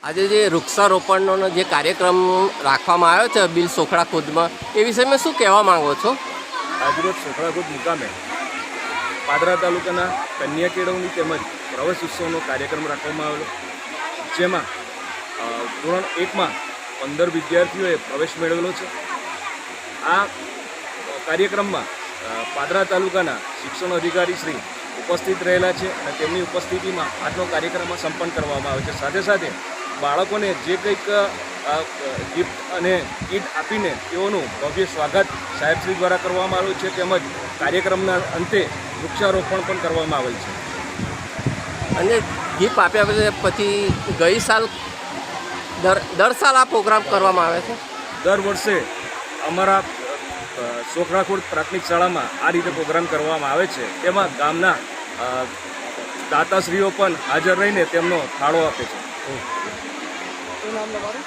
આજે જે વૃક્ષારોપણનો જે કાર્યક્રમ રાખવામાં આવ્યો છે બિલ સોખડા ખુદમાં, એ વિષયમાં શું કહેવા માંગો છો? આજરોજ સોખડાખોદ મુકામે પાદરા તાલુકાના કન્યા કેળવણી તેમજ પ્રવેશ ઉત્સવનો કાર્યક્રમ રાખવામાં આવેલો. જેમાં ધોરણ એકમાં પંદર વિદ્યાર્થીઓએ પ્રવેશ મેળવેલો છે. આ કાર્યક્રમમાં પાદરા તાલુકાના શિક્ષણ અધિકારી શ્રી ઉપસ્થિત રહેલા છે અને તેમની ઉપસ્થિતિમાં આજનો કાર્યક્રમ સંપન્ન કરવામાં આવે છે. સાથે સાથે બાળકોને જે કંઈક ગિફ્ટ અને કીટ આપીને તેઓનું ભવ્ય સ્વાગત સાહેબશ્રી દ્વારા કરવામાં આવ્યું છે તેમજ કાર્યક્રમના અંતે વૃક્ષારોપણ પણ કરવામાં આવેલ છે. અને ગિફ્ટ આપ્યા પછી પછી ગઈ સાલ દર દર સાલ આ પ્રોગ્રામ કરવામાં આવે છે? દર વર્ષે અમારા સોખરાખોડ પ્રાથમિક શાળામાં આ રીતે પ્રોગ્રામ કરવામાં આવે છે. તેમાં ગામના દાતાશ્રીઓ પણ હાજર રહીને તેમનો ફાળો આપે છે. શું નામ તમારું?